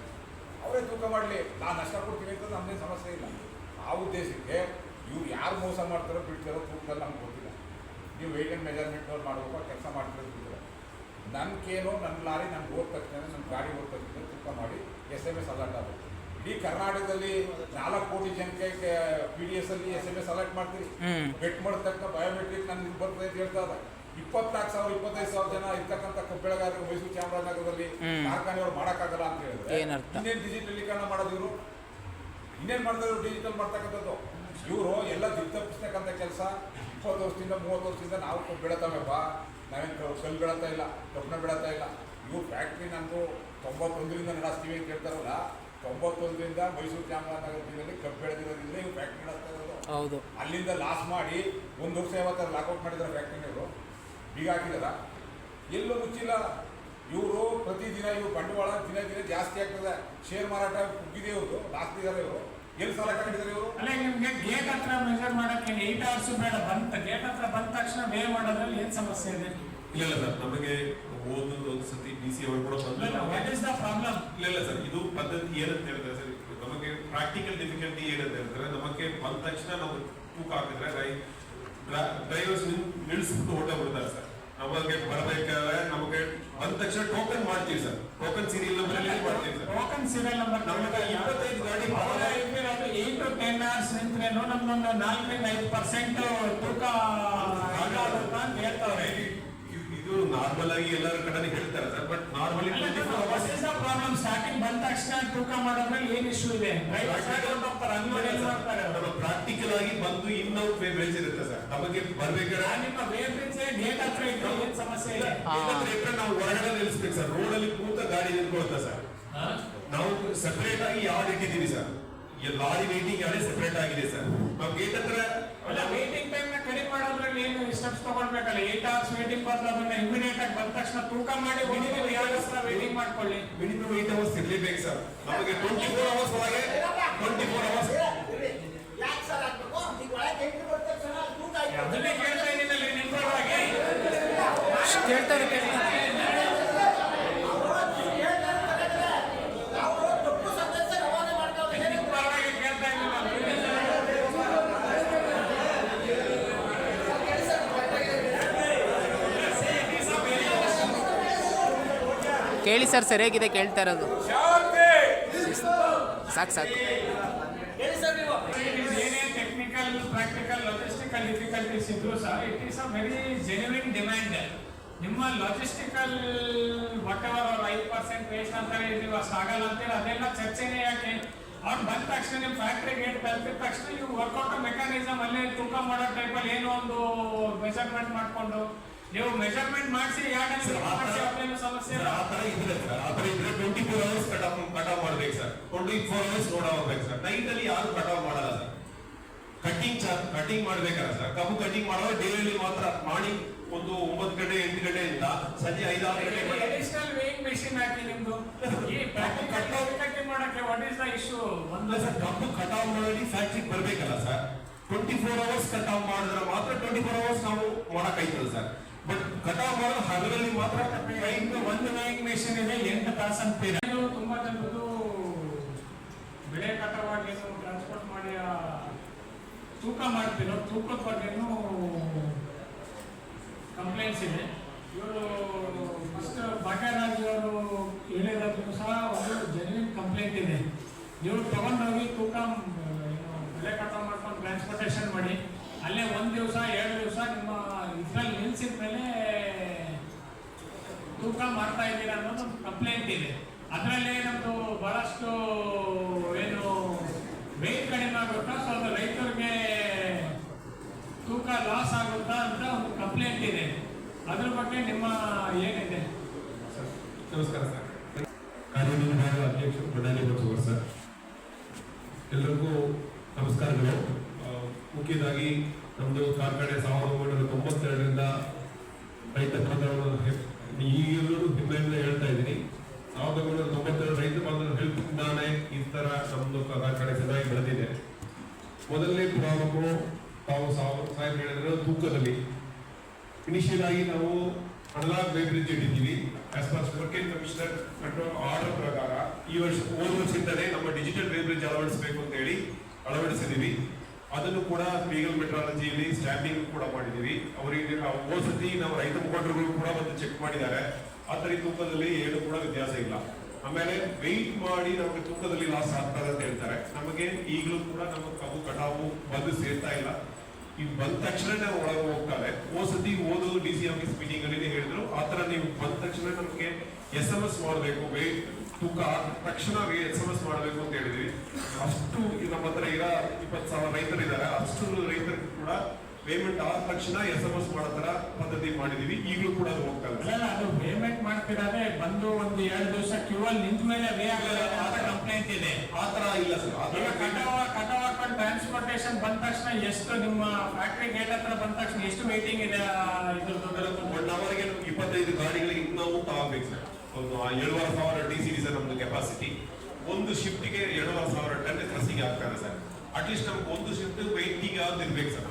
ಅವರೇ ತೂಕ ಮಾಡಲಿ. ನಾನು ನಷ್ಟ ಕೊಡ್ತೀನಿ ಅಂತ ನಮ್ಮದೇ ಸಮಸ್ಯೆ ಇಲ್ಲ. ಆ ಉದ್ದೇಶಕ್ಕೆ ಇವ್ರು ಯಾರು ಮೋಸ ಮಾಡ್ತಾರೋ ಬಿಡ್ತಾರೋ ತೂಕದಲ್ಲಿ ನಮ್ಗೆ ಗೊತ್ತಿಲ್ಲ. ನೀವು ವೆಯ್ಟ್ ಆ್ಯಂಡ್ ಮೆಜರ್ಮೆಂಟ್ನವ್ರು ಮಾಡಬೇಕು ಕೆಲಸ ಮಾಡ್ತಿರೋದು ನನಗೇನೋ ನನ್ಗೇನೋ ನನ್ನ ಲಾರಿ ನನ್ಗೆ ಹೋದ ತಕ್ಷಣ ನನ್ನ ಗಾಡಿ ಹೋದ ತಕ್ಷಣ ತೂಕ ಮಾಡಿ ಎಸ್ ಎಂ ಎಸ್ ಅಲರ್ಟ್ ಆಗುತ್ತೆ ಇಡೀ ಕರ್ನಾಟಕದಲ್ಲಿ ನಾಲ್ಕು ಕೋಟಿ ಜನಕ್ಕೆ ಪಿ ಡಿ ಎಸ್ ಅಲ್ಲಿ ಎಸ್ ಎಂ ಎಸ್ ಅಲರ್ಟ್ ಮಾಡ್ತೀರಿ. ಬೆಟ್ ಮಾಡಿದ ತಕ್ಷಣ ಬಯೋಮೆಟ್ರಿಕ್ ನನ್ಗೆ ಬರ್ತದೆ ಅಂತ ಹೇಳ್ತಾ ಇದ್ದಾರೆ. ಇಪ್ಪತ್ನಾಲ್ಕು ಸಾವಿರ ಇಪ್ಪತ್ತೈದು ಸಾವಿರ ಜನ ಇರ್ತಕ್ಕಂಥ ಕಬ್ಬು ಬೆಳೆಗಾರರು ಮೈಸೂರು ಚಾಮರಾಜನಗರದಲ್ಲಿ. ಕಾರ್ಖಾನೆಯವರು ಮಾಡೋಕ್ಕಾಗಲ್ಲ ಅಂತ ಹೇಳಿದ್ರೆ? ಇನ್ನೇನು ಡಿಜಿಟಲೀಕರಣ ಮಾಡೋದು ಇವರು? ಇನ್ನೇನು ಮಾಡಿದ್ರು ಡಿಜಿಟಲ್ ಮಾಡ್ತಕ್ಕಂಥದ್ದು? ಇವರು ಎಲ್ಲ ದಿಗ್ತಪ್ಪಿಸ್ತಕ್ಕಂಥ ಕೆಲಸ. ಇಪ್ಪತ್ತು ವರ್ಷದಿಂದ ಮೂವತ್ತು ವರ್ಷದಿಂದ ನಾವು ಕಬ್ಬು ಬೆಳತಾವೆಪ್ಪ. ನಾವೇನು ಕಲ್ಲು ಬೆಳತಾ ಇಲ್ಲ ಕಬ್ಬನ ಬೆಳತಾ ಇಲ್ಲ. ಇವು ಫ್ಯಾಕ್ಟ್ರಿ ನಂದು ತೊಂಬತ್ತೊಂದರಿಂದ ನಡೆಸ್ತೀವಿ ಅಂತ ಹೇಳ್ತಾರಲ್ಲ ತೊಂಬತ್ತೊಂದರಿಂದ ಮೈಸೂರು ಚಾಮರಾಜನಗರ ಜಿಲ್ಲೆಯಲ್ಲಿ ಕಬ್ಬು ಬೆಳೆದಿರೋದ್ರಿಂದ ಇವ್ರು ಫ್ಯಾಕ್ಟ್ರಿ ನಡೆಸ್ತಾ ಇರೋದು. ಹೌದು. ಅಲ್ಲಿಂದ ಲಾಸ್ ಮಾಡಿ ಒಂದು ವರ್ಷ ಯಾವತ್ತಾರು ಲಾಕೌಟ್ ಮಾಡಿದ್ದಾರೆ ಫ್ಯಾಕ್ಟ್ರಿನವರು ಬೀಗ ಹಾಕಿದಾರ ಎಲ್ಲೂ ಮುಚ್ಚಿಲ್ಲ. ಇವರು ಪ್ರತಿದಿನ ಇವರು ಬಂಡವಾಳ ದಿನ ದಿನ ಜಾಸ್ತಿ ಆಗ್ತದೆ. ಶೇರ್ ಮಾರಾಟ ಕುಗ್ಗಿದೆ ಇವರು. ಜಾಸ್ತಿ ಇದ್ದಾರೆ ಇವರು. ಎಲ್ಲಿ ಸಾಲ ಕಟ್ಟಿದ್ದಾರೆ ಇವರು? ಅಲ್ಲ ನಿಮ್ಗೆ ಗೇಟ್ ಹತ್ರ ಮೆಜರ್ ಮಾಡಕ್ಕೆ ಏಟ್ ಅವರ್ಸ್ ಬೇಡ. ಬಂತ ಗೇಟ್ ಹತ್ರ ಬಂದ ತಕ್ಷಣ ವೇ ಮಾಡೋದ್ರಲ್ಲಿ ಏನು ಸಮಸ್ಯೆ ಇದೆ? ಇಲ್ಲ ಇಲ್ಲ ಸರ್. ನಮಗೆ ಓದೊಂದು ಒಂದು ಸತಿ ಡಿ ಸಿ ಅವರು ಕೂಡ ಬಂದು ವಾಟ್ ಇಸ್ ದ ಪ್ರಾಬ್ಲಮ್ ಇಲ್ಲ ಇಲ್ಲ ಸರ್. ಇದು ಪದ್ಧತಿ ಏನಂತ ಹೇಳ್ತಾರೆ ಸರ್? ನಮಗೆ ಪ್ರಾಕ್ಟಿಕಲ್ ಡಿಫಿಕಲ್ಟಿ ಏನಂತ ಹೇಳ್ತಾರೆ ನಮಗೆ ಬಂದ ತಕ್ಷಣ ನಾವು ತೂಕ ಹಾಕಿದ್ರೆ ಡ್ರೈವರ್ಸ್ ನಿಲ್ಲಿಸ್ಬಿಟ್ಟು ಬಿಡ್ತಾರೆ ಸರ್. ನಮಗೆ ಬರಬೇಕಾದ್ರೆ ನಮಗೆ ಬಂದ ತಕ್ಷಣ ಟೋಕನ್ ಮಾಡ್ತೀವಿ ಸರ್. ಟೋಕನ್ ಸೀರಿಯಲ್ ನಂಬರ್ ಮಾಡ್ತೀವಿ ಸರ್. ಟೋಕನ್ ಸೀರಿಯಲ್ ನಂಬರ್ ನಮಗೆ ಇಪ್ಪತ್ತೈದು ಗಾಡಿ ಏಟ್ ಟು ಟೆನ್ ಅವರ್ಸ್ ನಿಂತ್ರೇನು ನಮ್ದೊಂದು ನಾಲ್ಕರಿಂದ ಐದು ಪರ್ಸೆಂಟ್ ತೂಕ ಅಂತ ಹೇಳ್ತಾವ್ರೆ ಇದು- ನಾರ್ಮಲ್ ಆಗಿ ಎಲ್ಲರ ಕಡೆ ಹೇಳ್ತಾರೆ sir but normally problem starting ಬಂದ ತಕ್ಷಣ ತೂಕ ಮಾಡೋದ್ರಲ್ಲಿ ಏನ್ ಇಶ್ಯೂ ಇದೆ. ಪ್ರಾಕ್ಟಿಕಲ್ ಆಗಿ ಬಂದು ಇನ್ನೂ ವೇಜ್ ಇರುತ್ತೆ ಸರ್. ನಮಗೆ ಬರ್ಬೇಕಾದ್ರೆ ನಿಮ್ಮ ವೇಬ್ರಿಡ್ಜ್ ಗೇಟ್ ಹತ್ರ ಇದ್ರೆ ಏನ್ ಸಮಸ್ಯೆ ಇಲ್ಲ ಇಲ್ಲಂದ್ರೆ ನಾವು ಹೊರಗಡೆ ನಿಲ್ಲಿಸ್ಬೇಕು ಸರ್. ರೋಡ್ ಅಲ್ಲಿ ಕೂತ ಗಾಡಿ ನಿಂತ್ಕೊಳ್ತಾ ಸರ್? ನಾವು ಸೆಪರೇಟ್ ಆಗಿ ಯಾವ್ದು ಇಟ್ಟಿದ್ದೀವಿ ಸರ್. ಲಾರಿ ವೇಟಿಂಗ್ ಯಾವ್ದೇ ಸೆಪರೇಟ್ ಆಗಿದೆ ಸರ್. ನಮ್ಗೆ ಗೇಟ್ ಹತ್ರ ಅಲ್ಲ ವೇಟಿಂಗ್ ಟೈಮ್ನ ಕಡಿಮೆ ಮಾಡೋದ್ರಲ್ಲಿ ಏನು ಸ್ಟೆಪ್ಸ್ ತಗೊಳ್ಬೇಕಲ್ಲ? ಏಟ್ ಅವರ್ಸ್ ಮೀಟಿಂಗ್ ಬದಲು ಅದನ್ನ ಇಮಿಡಿಯೇಟ್ ಆಗಿ ಬಂದ ತಕ್ಷಣ ತೂಕ ಮಾಡಿ ಒಂದು ಎರಡು ವೇಟಿಂಗ್ ಮಾಡ್ಕೊಳ್ಳಿ? ಮಿನಿಮಮ್ ಏಟ್ ಅವರ್ಸ್ ಇರ್ಲೇಬೇಕು ಸರ್ ನಮಗೆ ಟ್ವೆಂಟಿ ಫೋರ್ ಅವರ್ಸ್ ಒಳಗೆ ಟ್ವೆಂಟಿ ಫೋರ್ ಅವರ್ಸ್ ಕೇಳ್ತಾ ಸರ್ ಆಗ್ಬೇಕು ಈಗ ಒಳಗೆ ಎಂಟ್ರಿ ಬಂದ ತಕ್ಷಣ ತೂಕ ಆಯ್ತು ಅದನ್ನೇ ಕೇಳ್ತಾ ಇದ್ದೀನಲ್ಲ ನಿಮ್ ಪರವಾಗಿ ಅವರು ತಪ್ಪು ಸಂದೇಶ ರವಾನೆ ಮಾಡ್ತಾವ್ರೆ ನಿಮ್ ಪರವಾಗಿ ಕೇಳ್ತಾ ಇದ್ದೀನಲ್ಲ ಕೇಳಿ ಸರ್ ಸರಿಯಾಗಿದೆ ಕೇಳ್ತಾ ಇರೋದು. ಸಾಕು ಸಾಕು. ಹೇಳಿ ಸರ್ ನೀವು. ಏನೇ ಟೆಕ್ನಿಕಲ್ ಪ್ರಾಕ್ಟಿಕಲ್ ಲಾಜಿಸ್ಟಿಕಲ್ ಡಿಫಿಕಲ್ಟೀಸ್ ಇದ್ರು sir it is a very genuine demand ನಿಮ್ಮ ಲಾಜಿಸ್ಟಿಕಲ್ ವಾಟ್ ಅವರ್ ಅವ್ರು ಐದು ಪರ್ಸೆಂಟ್ ವೇಸ್ಟ್ ಅಂತಾರೆ ನೀವು ಅಷ್ಟು ಆಗಲ್ಲ ಅಂತೇಳಿ ಅದೆಲ್ಲ ಚರ್ಚೆನೇ ಯಾಕೆ? ಅವ್ರು ಬಂದ ತಕ್ಷಣ ನಿಮ್ಮ ಫ್ಯಾಕ್ಟ್ರಿ ಗೇಟ್ ತಲುಪಿದ ತಕ್ಷಣ ನೀವು ವರ್ಕೌಟ್ ಮೆಕ್ಯಾನಿಸಮ್ ಅಲ್ಲೇ ತೂಕ ಮಾಡೋ ಟೈಪಲ್ಲಿ ಏನೋ ಒಂದು ಮೆಜರ್ಮೆಂಟ್ ಮಾಡ್ಕೊಂಡು ನೀವು ಮೆಜರ್ಮೆಂಟ್ ಮಾಡಿಸಿ ಅವ್ರೇನು ಸಮಸ್ಯೆ ಇಲ್ಲ ಆ ತರ ಇದ್ರೆ ಸರ್ ಆ ತರ ಇದ್ರೆ ಟ್ವೆಂಟಿ ಫೋರ್ ಅವರ್ಸ್ ಕಟ್ ಕಟಾವ್ ಕಟ್ ಆಫ್ ಮಾಡ್ಬೇಕು ಸರ್ ಟ್ವೆಂಟಿ ಫೋರ್ ಅವರ್ಸ್ ನೋಡ್ ಹೋಗ್ಬೇಕು ಸರ್ ನೈಟ್ ಅಲ್ಲಿ ಯಾರು ಕಟ್ ಆಫ್ ಮಾಡಲ್ಲ ಸರ್ ಕಟಿಂಗ್ ಕಟಿಂಗ್ ಮಾಡ್ಬೇಕಲ್ಲ ಸರ್ ಕಬ್ಬು ಕಟಿಂಗ್ ಮಾಡೋ ಡೇಲಿ ಮಾತ್ರ ಮಾಡಿ ಒಂದು ಒಂಬತ್ತು ಗಂಟೆ ಎಂಟು ಗಂಟೆಯಿಂದ ಸಂಜೆ ಐದಾರು ಗಂಟೆ ಅಡಿಷನಲ್ ವೇಯಿಂಗ್ ಮೆಷಿನ್ ಹಾಕಿ ನಿಮ್ದು. ಈ ಪ್ರಾಕ್ಟಿಕಲ್ ಕಟಿಂಗ್ ಮಾಡಕ್ಕೆ ವಾಟ್ ಇಸ್ ದ ಇಶ್ಯೂ ಒಂದು ಸರ್ ಕಬ್ಬು ಕಟ್ ಆಫ್ ಮಾಡಿ ಫ್ಯಾಕ್ಟ್ರಿಗೆ ಬರ್ಬೇಕಲ್ಲ sir twenty four hours cut off ಮಾಡಿದ್ರೆ ಮಾತ್ರ ಟ್ವೆಂಟಿ ಫೋರ್ ಅವರ್ಸ್ ನಾವು ಮಾಡಕ್ಕಾಯ್ತದೆ ಸರ್ ಬಟ್ ಕಟ್ ಆಫ್ ಮಾಡೋದು ಹಗಲಲ್ಲಿ ಮಾತ್ರ ಒಂದು ವೇಯಿಂಗ್ ಮೆಷಿನ್ ಇದೆ ಎಂಟು ತಾಸು ಅಂತೀರ ತುಂಬಾ ಜನರದ್ದು ಬೆಳೆ ಕಟಾವಾಗಿ ಏನು ಟ್ರಾನ್ಸ್ಪೋರ್ಟ್ ಮಾಡಿ ತೂಕ ಮಾಡ್ತಿರೋ ತೂಕದ ಬಗ್ಗೆನೂ ಕಂಪ್ಲೇಂಟ್ಸ್ ಇದೆ. ಇವರು ಫಸ್ಟ್ ಭಾಗ್ಯರಾಜ್ ಅವರು ಹೇಳಿರೋದು ಸಹ ಒಂದು ಜೆನ್ಯೂನ್ ಕಂಪ್ಲೇಂಟ್ ಇದೆ. ನೀವು ತಗೊಂಡೋಗಿ ತೂಕ ಬೆಳೆ ಕಟಾವು ಮಾಡ್ಕೊಂಡು ಟ್ರಾನ್ಸ್ಪೋರ್ಟೇಷನ್ ಮಾಡಿ, ಅಲ್ಲೇ ಒಂದು ದಿವಸ, ಎರಡು ದಿವಸ ನಿಮ್ಮ ಇದ್ರಲ್ಲಿ ನಿಲ್ಸಿದ ಮೇಲೆ ತೂಕ ಮಾಡ್ತಾ ಇದ್ದೀರಾ ಅನ್ನೋದು ಒಂದು ಕಂಪ್ಲೇಂಟ್ ಇದೆ. ಅದರಲ್ಲಿ ನಮ್ಮದು ಬಹಳಷ್ಟು ಏನು ವೆಯ್ಟ್ ಕಡಿಮೆ ಆಗುತ್ತಾ ಸೊ ಅದು ರೈತರಿಗೆ ತೂಕ ಲಾಸ್ ಆಗುತ್ತಾ ಅಂತ ಒಂದು ಕಂಪ್ಲೇಂಟ್ ಇದೆ. ಅದ್ರ ಬಗ್ಗೆ ನಿಮ್ಮ ಏನಿದೆ? ನಮಸ್ಕಾರ ಸರ್. ಕಾರ್ಯನಿರ್ವಾಹಕ ಬಸವರ್ ಸರ್. ಎಲ್ಲರಿಗೂ ನಮಸ್ಕಾರಗಳು. ಮುಖ್ಯದಾಗಿ ನಮ್ಮದು ಕಾರ್ಖಾನೆ ಸಾವಿರದ ಒಂಬೈನೂರ ತೊಂಬತ್ತೆರಡರಿಂದ ರೈತ ಬಾಂಧವರು ಈಗಲೂ ಹೆಮ್ಮೆಯಿಂದ ಹೇಳ್ತಾ ಇದ್ದೀನಿ. ಸಾವಿರದ ಒಂಬೈನೂರ ತೊಂಬತ್ತೆರಡು ರೈತ ಬಾಂಧವರು ಹೆಲ್ಪಿಂದಾನೆ ಈ ತರ ನಮ್ಮದು ಕಾರ್ಖಾನೆ ಚೆನ್ನಾಗಿ ಬೆಳೆದಿದೆ. ಮೊದಲನೇ ಪ್ರಾರಂಭ ತಾವು ಸಾಹೇಬ್ ಹೇಳಿದ್ರೆ ತೂಕದಲ್ಲಿ. ಇನಿಷಿಯಲ್ ಆಗಿ ನಾವು ಅನಲಾಗ್ ವೇಬ್ರಿಜ್ ಇಟ್ಟಿದ್ದೀವಿ. As per sparking commissioner control order ಪ್ರಕಾರ ಈ ವರ್ಷ ಹೋದ ವರ್ಷದಿಂದಲೇ ನಮ್ಮ ಡಿಜಿಟಲ್ ವೇಬ್ರಿಜ್ ಅಳವಡಿಸಬೇಕು ಅಂತ ಹೇಳಿ ಅಳವಡಿಸಿದ್ದೀವಿ. ಅದನ್ನು ಕೂಡ ಪೀಗಲ್ ಮೆಟ್ರಾಲಜಿಯಲ್ಲಿ ಸ್ಟ್ಯಾಂಪಿಂಗ್ ಕೂಡ ಮಾಡಿದ್ದೀವಿ. ಅವರಿಗೆ ನಾವು ಹೋದ ಸತಿ ನಾವು ರೈತ ಮುಖಂಡರುಗಳು ಕೂಡ ಬಂದು ಚೆಕ್ ಮಾಡಿದ್ದಾರೆ. ಈ ತೂಕದಲ್ಲಿ ಏನು ಕೂಡ ವ್ಯತ್ಯಾಸ ಇಲ್ಲ. ಆಮೇಲೆ ವೆಯ್ಟ್ ಮಾಡಿ ನಮಗೆ ತೂಕದಲ್ಲಿ ಲಾಸ್ ಆಗ್ತದೆ ಅಂತ ಹೇಳ್ತಾರೆ. ನಮಗೆ ಈಗಲೂ ಕೂಡ ನಮ್ಮ ಕಬ್ಬು ಕಟಾವು ಬಂದು ಸೇರ್ತಾ ಇಲ್ಲ. ಈಗ ಬಂದ ತಕ್ಷಣ ನಾವು ಒಳಗೆ ಹೋಗ್ತಾರೆ. ಓಸತಿ ಸತಿ ಓದು ಡಿ ಸಿ ಆಫೀಸ್ ಮೀಟಿಂಗ್ ಅಲ್ಲಿ ಹೇಳಿದ್ರು. ಆ ತರ ನೀವು ಬಂದ ತಕ್ಷಣ ನಮಗೆ ಎಸ್ ಎಂ ಎಸ್ ಮಾಡಬೇಕು. ವೇಟ್ ತೂಕ ಆದ ತಕ್ಷಣ ಎಸ್ ಎಂ ಎಸ್ ಮಾಡಬೇಕು ಅಂತ ಹೇಳಿದ್ವಿ. ಅಷ್ಟು ನಮ್ಮ ಹತ್ರ ಇರೋ ಇಪ್ಪತ್ತು ಸಾವಿರ ರೈತರು ಇದ್ದಾರೆ ಅಷ್ಟು ರೈತರಿಗೂ ಕೂಡ ಪೇಮೆಂಟ್ ಆದ ತಕ್ಷಣ ಎಸ್ ಎಂ ಎಸ್ ಮಾಡೋ ತರ ಪದ್ಧತಿ ಮಾಡಿದೀವಿ. ಈಗಲೂ ಕೂಡ ಅದು ಹೋಗ್ತಾ ಇದೆ. ಅಲ್ಲ ಅದು ಪೇಮೆಂಟ್ ಮಾಡ್ತಿರೋದೇ ಬಂದು ಒಂದು ಎರಡು ದಿವಸ ಕ್ಯೂ ಅಲ್ಲಿ ನಿಂತ ಮೇಲೆ ರೇ ಆಗಲ್ಲ ಆತ ಕಂಪ್ಲೇಂಟ್ ಇದೆ. ಆ ತರ ಇಲ್ಲ ಸರ್. ಅದರ ಕಟಾವ ಕಟಾವ ಟ್ರಾನ್ಸ್ಪೋರ್ಟೇಷನ್ ಬಂದ ತಕ್ಷಣ ಎಷ್ಟು ನಿಮ್ಮ ಫ್ಯಾಕ್ಟ್ರಿ ಗೇಟ್ ಹತ್ರ ಬಂದ ತಕ್ಷಣ ಎಷ್ಟು ವೇಟಿಂಗ್ ಇದೆ ಇದ್ರ ಇದ್ರದ್ದು? ಒನ್ ಅವರ್ಗೆ ನಮ್ಗೆ ಇಪ್ಪತ್ತೈದು ಗಾಡಿಗಳಿಗೆ ನಾವು ತಗೋಬೇಕು ಸರ್. ಒಂದು ಆ ಏಳುವರೆ ಸಾವಿರ ಡಿ ಸಿ ಸರ್ ನಮ್ದು ಕೆಪಾಸಿಟಿ ಒಂದು ಶಿಫ್ಟ್ಗೆ ಏಳುವರೆ ಸಾವಿರ ಟನ್ ಕ್ರಸಿಂಗ್ ಆಗ್ತಾರೆ ಸರ್. ಅಟ್ಲೀಸ್ಟ್ ನಮ್ಗೆ ಒಂದು ಶಿಫ್ಟ್ ವೆಯ್ಟಿಂಗ್ ಯಾವ್ದು ಇರ್ಬೇಕು ಸರ್.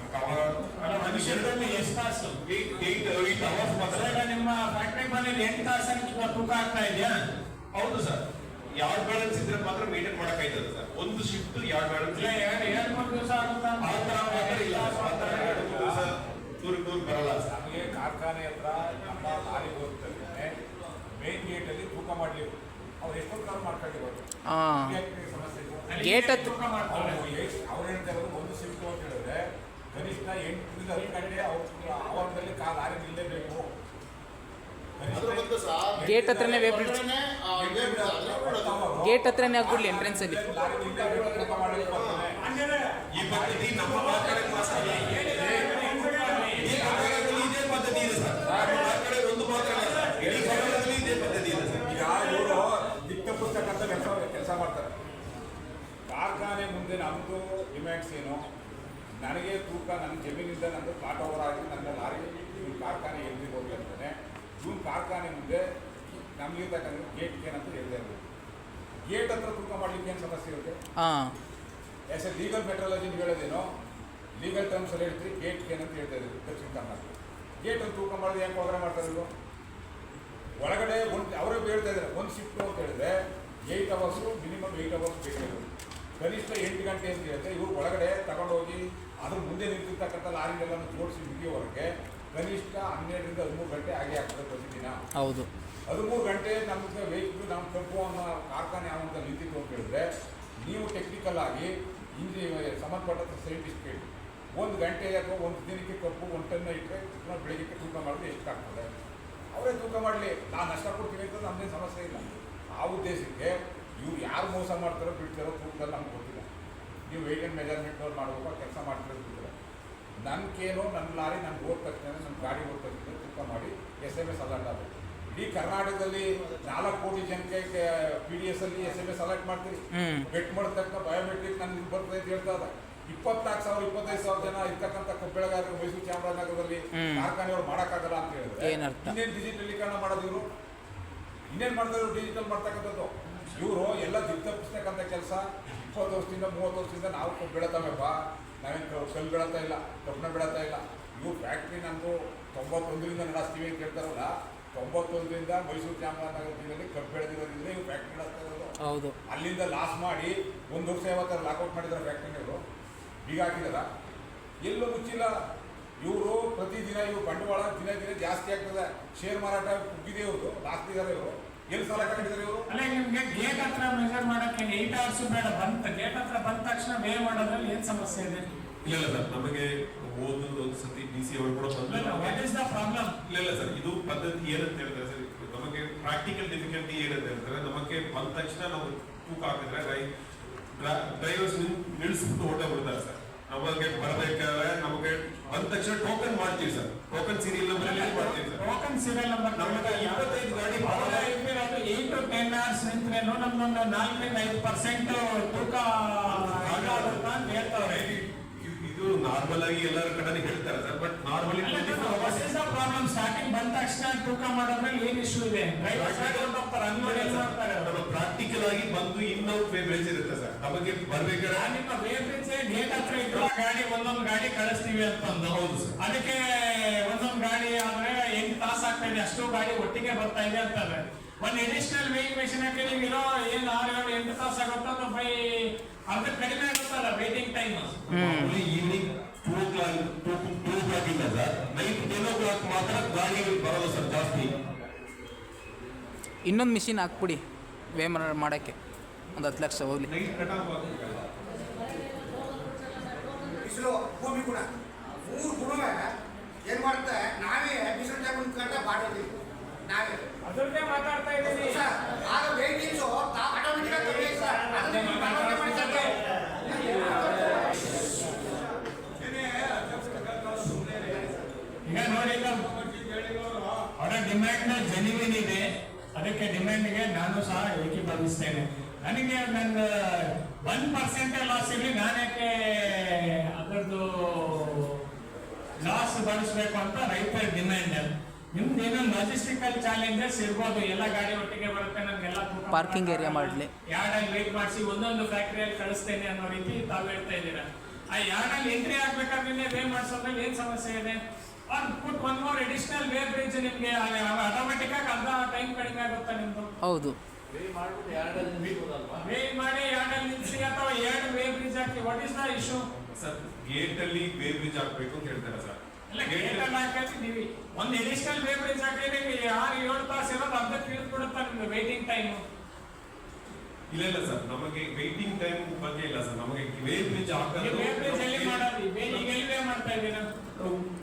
ನಮ್ಗೆ ಎಷ್ಟು ತಾಸು? ಏಟ್ ಅವರ್ಸ್ ಮಾತ್ರ. ನಿಮ್ಮ ಫ್ಯಾಕ್ಟ್ರಿ ಮನೇಲಿ ಎಂಟು ತಾಸು ತೂಕ ಆಗ್ತಾ ಇದೆಯಾ? ಹೌದು ಸರ್. ಯಾವ್ದು ಬ್ಯಾಲೆನ್ಸ್ ಇದ್ರೆ ಮಾತ್ರ ಮೇಂಟೈನ್ ಮಾಡಕ್ ಆಯ್ತದ ಸರ್. ಒಂದು ಶಿಫ್ಟ್ ಎರಡು ಇಲ್ಲ, ಎರಡು ಎರಡು ಮೂರು ದಿವಸ ಆಗುತ್ತಾ? ಆ ಥರ ಮಾತ್ರ ಇಲ್ಲ ದೂರ ದೂರ ಬರಲ್ಲ ಸರ್. ನಮಗೆ ಕಾರ್ಖಾನೆ ಹತ್ರ ನಮ್ಮ ಲಾರಿ ಹೋಗ್ತಾರೆ ಮೇನ್ ಗೇಟ್ ಅಲ್ಲಿ ತೂಕ ಮಾಡಲಿ ಅವ್ರು ಎಷ್ಟು ಕಾಲ್ ಮಾಡ್ಕೊಂಡಿರೋದು ಹಾಂ ಸಮಸ್ಯೆ ಗೇಟ್. ಅವ್ರು ಹೇಳ್ತಾ ಇರೋದು ಒಂದು ಶಿಫ್ಟ್ ಅಂತ ಹೇಳಿದ್ರೆ ಕನಿಷ್ಠ ಎಂಟರಿಂದ ಹತ್ತು ಗಂಟೆ ಅವ್ರ ಅವರದಲ್ಲಿ ಆರಿ ಗೇಟ್ ಹತ್ರನೇ ವೇ ಬ್ರಿಡ್ಜ್. ಅಲ್ಲೇ. ಗೇಟ್ ಹತ್ರನೇ ಆಗ್ಬಿಡ್ಲಿ ಎಂಟ್ರೆನ್ಸಲ್ಲಿ ಲಾರಿ ನಿಲ್ಲೇಬೇಕು ತೂಕ ಮಾಡ್ಲಿಕ್ಕೆ ಬರ್ತಾರೆ ಹಂಗಾದ್ರೆ ಈ ಪದ್ಧತಿ ನಮ್ಮ ಕಾರ್ಖಾನೆಗೆ ಮಾತ್ರ ಅಲ್ಲ. ಈ ಕಾರ್ಖಾನೆಗಳಲ್ಲಿ ಇದೇ ಪದ್ಧತಿ ಇದೆ ಸರ್ ನಮ್ಮ ಕಾರ್ಖಾನೆ ಒಂದು ಮಾತ್ರ ಅಲ್ಲ ಸರ್ ಇಡೀ ಕರ್ನಾಟಕದಲ್ಲಿ ಇದೇ ಪದ್ಧತಿ ಇದೆ ಸರ್ ಈಗ ಇವರು ದಿಕ್ಕ ಪುಸ್ತಕಂತ ಕೆಲಸ ಕೆಲಸ ಮಾಡ್ತಾರೆ. ಕಾರ್ಖಾನೆ ಮುಂದೆ ನಮ್ಮದು ಡಿಮ್ಯಾಂಡ್ಸ್ ಏನು? ನನಗೆ ತೂಕ ನನ್ನ ಜಮೀನಿಂದ ನಂದು ಕಾಟ್ ಓವರ್ ಆಗಿ ನನ್ನ ಲಾರಿ ಇವ್ನ ಕಾರ್ಖಾನೆ ಎಲ್ಲಿ ಹೋಗಿ ಅಂತಾನೆ ಇವ್ನ ಕಾರ್ಖಾನೆ ಮುಂದೆ ನಮಗಿರ್ತಕ್ಕಂಥ ಗೇಟ್ ಏನಂತ ಹೇಳ್ತಾ ಇರೋದು. ಗೇಟ್ ಹತ್ರ ತೂಕ ಮಾಡ್ಲಿಕ್ಕೆ ಏನು ಸಮಸ್ಯೆ ಇರುತ್ತೆ? ಎಸ್ ಎ ಲೀಗಲ್ ಮೆಟ್ರಾಲಜಿ ನೀವು ಹೇಳೋದೇನೋ? ಲೀಗಲ್ ಟರ್ಮ್ಸ್ ಅಲ್ಲಿ ಹೇಳ್ತೀರಿ ಗೇಟ್ ಏನಂತ ಹೇಳ್ತಾ ಇದ್ದೀವಿ ದಕ್ಷಿಣ ಕನ್ನಡ. ಗೇಟ್ ಅಂತ ತೂಕ ಮಾಡೋದು ಯಾಕೆ ಹೋಗ್ರೆ ಮಾಡ್ತಾರೆ ಇವರು? ಒಳಗಡೆ ಒಂದು ಅವರೇ ಹೇಳ್ತಾ ಇದ್ದಾರೆ ಒಂದು ಶಿಫ್ಟು ಅಂತ ಹೇಳಿದ್ರೆ eight hours minimum eight hours ಬೇಕಾಗಿರೋದು ಕನಿಷ್ಠ ಎಂಟು ಗಂಟೆ ಅಂತ ಇರುತ್ತೆ. ಇವರು ಒಳಗಡೆ ತಗೊಂಡೋಗಿ ಅದ್ರ ಮುಂದೆ ನಿಂತಿರ್ತಕ್ಕಂಥ ಲಾರಿಗಳನ್ನು ಜೋಡಿಸಿ ಮುಗಿಯೋವರೆಗೆ ಕನಿಷ್ಠ ಹನ್ನೆರಡರಿಂದ ಹದಿಮೂರು ಗಂಟೆ ಆಗಿ ಆಗ್ತದೆ ಪ್ರತಿದಿನ. ಹೌದು. ಹದಿಮೂರು ಗಂಟೆ ನಮಗೆ ವೆಹಿಕಲ್ ನಾವು ಕಬ್ಬು ಅನ್ನೋ ಕಾರ್ಖಾನೆ ಯಾವಂತ ನಿಂತಿತ್ತು ಅಂತ ಹೇಳಿದ್ರೆ ನೀವು ಟೆಕ್ನಿಕಲ್ ಆಗಿ ಇಂಜಿ ಸಂಬಂಧಪಟ್ಟಂಥ ಸೈಂಟಿಸ್ಟ್ ಕೇಳಿ. ಒಂದು ಗಂಟೆ ಅಥವಾ ಒಂದು ದಿನಕ್ಕೆ ಕಬ್ಬು ಒಂದು ಟನ್ನ ಇಟ್ಟರೆ ಬೆಳಗ್ಗೆ ಬೆಳಿಗ್ಗೆ ತೂಕ ಮಾಡಿದ್ರೆ ಎಷ್ಟಾಗ್ತದೆ? ಅವರೇ ತೂಕ ಮಾಡಲಿ. ನಾನು ನಷ್ಟ ಕೊಡ್ತೀನಿ ಅಂತ ನಮ್ಮದೇ ಸಮಸ್ಯೆ ಇಲ್ಲ. ಆ ಉದ್ದೇಶಕ್ಕೆ ಇವ್ರು ಯಾರು ಮೋಸ ಮಾಡ್ತಾರೋ ಬಿಡ್ತಾರೋ ಕೂಡ ನಮ್ಗೆ ಗೊತ್ತಿಲ್ಲ ನೀವು ವೆಯ್ಟ್ ಆ್ಯಂಡ್ ಮೆಜರ್ಮೆಂಟ್ನವ್ರು ಮಾಡಬೇಕು ಕೆಲಸ ಮಾಡ್ತಿರೋದು ಬಿಡ್ತಾರೆ ನನಗೇನೋ ನನ್ನ ಲಾರಿ ನನ್ನ ಹೋದ ತಕ್ಷಣ ನನ್ನ ಗಾಡಿ ಹೋದ ತಕ್ಷಣ ತೂಕ ಮಾಡಿ ಎಸ್ ಎಂ ಎಸ್ ಅಲರ್ಟ್ ಆಗುತ್ತೆ ಇಡೀ ಕರ್ನಾಟಕದಲ್ಲಿ ನಾಲ್ಕು ಕೋಟಿ ಜನಕ್ಕೆ ಪಿ ಡಿ ಎಸ್ ಅಲ್ಲಿ ಎಸ್ ಎಂ ಎಸ್ ಅಲರ್ಟ್ ಮಾಡ್ತೀರಿ. ಬೆಟ್ ಮಾಡಿದ ತಕ್ಷಣ ಬಯೋಮೆಟ್ರಿಕ್ ನನ್ಗೆ ಇದು ಬರ್ತದೆ ಅಂತ ಹೇಳ್ತಾ ಇದ್ದ ಇಪ್ಪತ್ನಾಲ್ಕು ಸಾವಿರ ಇಪ್ಪತ್ತೈದು ಸಾವಿರ ಜನ ಇರ್ತಕ್ಕಂಥ ಬೆಳಗಾವಿ ಮೈಸೂರು ಚಾಮರಾಜನಗರದಲ್ಲಿ. ಕಾರ್ಖಾನೆಯವರು ಮಾಡೋಕ್ಕಾಗಲ್ಲ ಅಂತ ಹೇಳಿದ್ರೆ? ಇನ್ನೇನು ಡಿಜಿಟಲೀಕರಣ ಮಾಡೋದು ಇನ್ನೇನು ಮಾಡಿದ್ರು ಡಿಜಿಟಲ್ ಮಾಡ್ತಕ್ಕಂಥದ್ದು? ಇವರು ಎಲ್ಲ ದಿಗ್ತಪ್ಪಿಸ್ತಕ್ಕಂಥ ಕೆಲಸ ಇಪ್ಪತ್ತು ವರ್ಷದಿಂದ ಮೂವತ್ತು ವರ್ಷದಿಂದ ನಾವು ಕಬ್ಬು ಬೆಳತಾವೆಪ್ಪ ನಾವೇನು ಸೆಲ್ ಬೆಳತಾ ಇಲ್ಲ ಕಬ್ಬಣ ಬೆಳತಾ ಇಲ್ಲ. ಇವು ಫ್ಯಾಕ್ಟ್ರಿ ನಮ್ಮದು ತೊಂಬತ್ತೊಂದರಿಂದ ನಡೆಸ್ತೀವಿ ಅಂತ ಹೇಳ್ತಾರಲ್ಲ ತೊಂಬತ್ತೊಂದರಿಂದ ಮೈಸೂರು ಚಾಮರಾಜನಗರ ಜಿಲ್ಲೆಯಲ್ಲಿ ಕಬ್ಬು ಬೆಳೆದಿರೋದ್ರಿಂದ ಇವು ಫ್ಯಾಕ್ಟ್ರಿ ನಡೆಸ್ತಾ ಇರೋದು ಹೌದು. ಅಲ್ಲಿಂದ ಲಾಸ್ ಮಾಡಿ ಒಂದು ವರ್ಷ ಯಾವತ್ತಾರು ಲಾಕೌಟ್ ಮಾಡಿದ್ದಾರೆ ಫ್ಯಾಕ್ಟ್ರಿನವರು ಈಗ ಹಾಕಿದಾರ? ಎಲ್ಲೂ ಮುಚ್ಚಿಲ್ಲ. ಇವರು ಪ್ರತಿದಿನ ಇವರು ಬಂಡವಾಳ ದಿನ ದಿನ ಜಾಸ್ತಿ ಆಗ್ತದೆ. ಶೇರ್ ಮಾರಾಟ ಕುಗ್ಗಿದೆ ಇವರು ಲಾಸ್ಟ್ ಇದ್ದಾರೆ ಇವರು. ಎಲ್ಲಿ ಸಾಲ ಇವರು? ಅಲ್ಲ ನಿಮ್ಗೆ ಗೇಟ್ ಹತ್ರ ಮೆಜರ್ ಮಾಡಕ್ಕೆ ಏಟ್ ಅವರ್ಸ್ ಬೇಡ. ಬಂತ ಗೇಟ್ ಹತ್ರ ಬಂದ ತಕ್ಷಣ ವೇ ಮಾಡೋದ್ರಲ್ಲಿ ಏನ್ ಸಮಸ್ಯೆ ಇದೆ? ಇಲ್ಲ ಇಲ್ಲ ಸರ್. ನಮಗೆ ಓದೋದು ಒಂದು ಸತಿ ಡಿ ಸಿ ಅವರು ಕೂಡ ವಾಟ್ ಇಸ್ ದ ಪ್ರಾಬ್ಲಮ್ ಇಲ್ಲ ಇಲ್ಲ ಸರ್. ಇದು ಪದ್ಧತಿ ಏನಂತ ಹೇಳ್ತಾರೆ ಸರ್ ನಮಗೆ ಪ್ರಾಕ್ಟಿಕಲ್ ಡಿಫಿಕಲ್ಟಿ ಏನಂತ ಹೇಳ್ತಾರೆ ನಮಗೆ ಬಂದ ತಕ್ಷಣ ನಾವು ತೂಕ ಹಾಕಿದ್ರೆ ಡ್ರೈವರ್ಸ್ ನಿಲ್ಲಿಸ್ಬಿಟ್ಟು ಹೊಟ್ಟೆ ಬಿಡ್ತಾರೆ ಸರ್. ನಮಗೆ ಬರಬೇಕಾದ್ರೆ ನಮಗೆ ಬಂದ ತಕ್ಷಣ ಟೋಕನ್ ಮಾಡ್ತೀವಿ ಸರ್. ಟೋಕನ್ ಸೀರಿಯಲ್ ನಂಬರ್ ಮಾಡ್ತೀವಿ ಸರ್. ಟೋಕನ್ ಸೀರಿಯಲ್ ನಂಬರ್ ನಮ್ಗೆ ಇಪ್ಪತ್ತೈದು ಗಾಡಿ ಅವ್ರ ಇಟ್ಟಿರೋದು ಏಟ್ ಟು ಟೆನ್ ಅವರ್ಸ್ ನಿಂತ್ರೇನು ನಮ್ದೊಂದು ನಾಲ್ಕರಿಂದ ಐದು ಪರ್ಸೆಂಟ್ ತೂಕ ಇದಾಗುತ್ತೆ ಅಂತ ಹೇಳ್ತಾವ್ರೆ. ಇದು- ನಾರ್ಮಲ್ ಆಗಿ ಎಲ್ಲರ ಕಡೆ ಹೇಳ್ತಾರೆ sir but normally what is the problem starting ಬಂದ ತಕ್ಷಣ ತೂಕ ಮಾಡೋದ್ರಲ್ಲಿ ಏನ್ ಇಶ್ಯೂ ಇದೆ? ಪ್ರಾಕ್ಟಿಕಲ್ ಆಗಿ ಬಂದು ಇನ್ನೊಂದು ವೇ ಇರುತ್ತೆ ಸರ್. ನಮಗೆ ಬರ್ಬೇಕಾದ್ರೆ ನಿಮ್ಮ ವೇಬ್ರಿಡ್ಜ್ ಗೇಟ್ ಹತ್ರ ಇಟ್ಟು ಗಾಡಿ ಒಂದೊಂದು ಗಾಡಿ ಕಳಿಸ್ತೀವಿ ಅಂತಂದು. ಹೌದು ಸರ್. ಅದಕ್ಕೆ ಒಂದೊಂದು ಗಾಡಿ ಆದ್ರೆ ಎಂಟು ತಾಸು ಆಗ್ತಾ ಇದೆ ಅಷ್ಟು ಗಾಡಿ ಒಟ್ಟಿಗೆ ಬರ್ತಾ ಇದೆ ಅಂತಾರೆ ಒಂದು ಎಡಿಷನಲ್ ವೇಯಿಂಗ್ ಮೆಷಿನ್ ಹಾಕಿ ನೀವಿರೋ ಏನು ಆರು ಏಳು ಎಂಟು ತಾಸು ಆಗುತ್ತೋ ಅಥವಾ ಫೈ ಅರ್ಧ ಕಡಿಮೆ ಆಗುತ್ತಲ್ಲ waiting time evening two clock two two clock ಇಂದ sir night ten o'clock ಮಾತ್ರ ಗಾಡಿಗಳು ಬರೋದು ಸರ್ ಜಾಸ್ತಿ. ಇನ್ನೊಂದು ಮಿಷಿನ್ ಹಾಕ್ಬಿಡಿ ವೇ ಮಾಡೋಕ್ಕೆ. ಒಂದು ಹತ್ತು ಲಕ್ಷ ಹೋಗ್ಲಿ. ಬಿಸಿಲು ಭೂಮಿ ಗುಣ ಮೂರು ಗುಣವೇ ಏನು ಮಾಡುತ್ತೆ? ನಾವೇ ಬಿಸಿಲು ಟೈಮ್ ನಾವೇ. ಅದ್ರದ್ದೇ ಮಾತಾಡ್ತಾ ಇದ್ದೀನಿ. ಸರ್. ಆಗ ವೇಟಿಂಗ್ಸು ಆಟೋಮೆಟಿಕ್ ಆಗಿ ಕಮ್ಮಿ ಸರ್. ಅದನ್ನ ಈಗ ನೋಡಿ ಅವರ ಡಿಮ್ಯಾಂಡ್ ಜೆನ್ಯೂನ್ ಇದೆ. ಅದಕ್ಕೆ ಡಿಮ್ಯಾಂಡ್ಗೆ ನಾನು ಸಹ ಏಕೀಭವಿಸ್ತೇನೆ ನನಗೆ ನನ್ನ ಒನ್ ಪರ್ಸೆಂಟ್ ಲಾಸ್ ಇರಲಿ ನಾನೇಕೆ ಅದರದ್ದು ಲಾಸ್ ಭರಿಸ್ಬೇಕು ಅಂತ ರೈತರ ಡಿಮ್ಯಾಂಡ್ ನಿಮ್ದು ಏನೋ ಲಾಜಿಸ್ಟಿಕಲ್ ಚಾಲೆಂಜಸ್ ಇರ್ಬೋದು ಎಲ್ಲ ಗಾಡಿ ಒಟ್ಟಿಗೆ ಬರುತ್ತೆ ನಮ್ಗೆಲ್ಲ ಪಾರ್ಕಿಂಗ್ ಏರಿಯಾ ಮಾಡ್ಲಿ. ಯಾರ್ಡಲ್ಲಿ ವೇಟ್ ಮಾಡಿಸಿ ಒಂದೊಂದು ಫ್ಯಾಕ್ಟ್ರಿಯಲ್ಲಿ ಕಳಿಸ್ತೇನೆ ಅನ್ನೋ ರೀತಿ ತಾವು ಹೇಳ್ತಾ ಇದ್ದೀರಾ. ಆ ಯಾರ್ಡಲ್ಲಿ ಎಂಟ್ರಿ ಆಗ್ಬೇಕಾದ್ರೆ ವೇ ಮಾಡಿಸೋದ್ರಲ್ಲಿ ಏನ್ ಸಮಸ್ಯೆ ಇದೆ? Or put one more additional weigh bridge ನಿಮ್ಗೆ ಆಟೋಮೆಟಿಕ್ ಆಗಿ ಅರ್ಧ ಟೈಮ್ ಕಡಿಮೆ ಆಗುತ್ತಾ ನಿಮ್ದು? ಹೌದು. ವೇ ಮಾಡಿ what is the issue sir gate ಅಲ್ಲಿ ವೇ ಬ್ರಿಡ್ಜ್ ಹಾಕ್ಬೇಕು ಅಂತ ಹೇಳ್ತಾರೆ ಸರ್. ಇಲ್ಲ ಗೇಟಲ್ಲಿ ಹಾಕಿ ನೀವು ಒಂದು ಎಡಿಷನಲ್ ವೇ ಬ್ರಿಡ್ಜ್ ಹಾಕಿದ್ರೆ ನಿಮ್ಗೆ ಆರು ಏಳು ತಾಸು ಇರೋದು ಅರ್ಧ ತಿಳಿದ್ಬಿಡುತ್ತಾ ನಿಮ್ಗೆ ವೇಟಿಂಗ್ ಟೈಮ್ ಇಲ್ಲ ಇಲ್ಲ ಸರ್ ನಮಗೆ ವೈಟಿಂಗ್ ಟೈಮ್ ಬಗ್ಗೆ ಇಲ್ಲ ಸರ್ ನಮಗೆ ವೇ ಬ್ರಿಡ್ಜ್ ನೀವು ವೇ ಬ್ರಿಡ್ಜ್ ಎಲ್ಲಿ ಮಾಡೋದು ವೇ ಎಲ್ಲಿ ವೇ ಮಾಡ್ತಾ ಇದ್ದೀರಾ?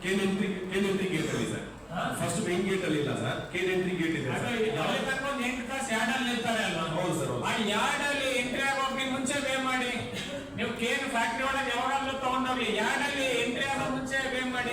Cane entry cane entry gate ಅಲ್ಲಿ ಸರ್? ಫಸ್ಟ್ ಮೇನ್ ಗೇಟ್ ಅಲ್ಲಿ ಇಲ್ಲ ಸರ್ ಕೇನ್ ಎಂಟ್ರಿ ಗೇಟ್ ಇದೆ ಅಲ್ಲಿ ತಕ್ಕ ಒಂದು ಎಂಟು ತಾಸು ಯಾರ್ಡಲ್ಲಿ ಇರ್ತಾರೆ ಅಲ್ವಾ? ಹೌದು ಸರ್ ಆ ಯಾರ್ಡ್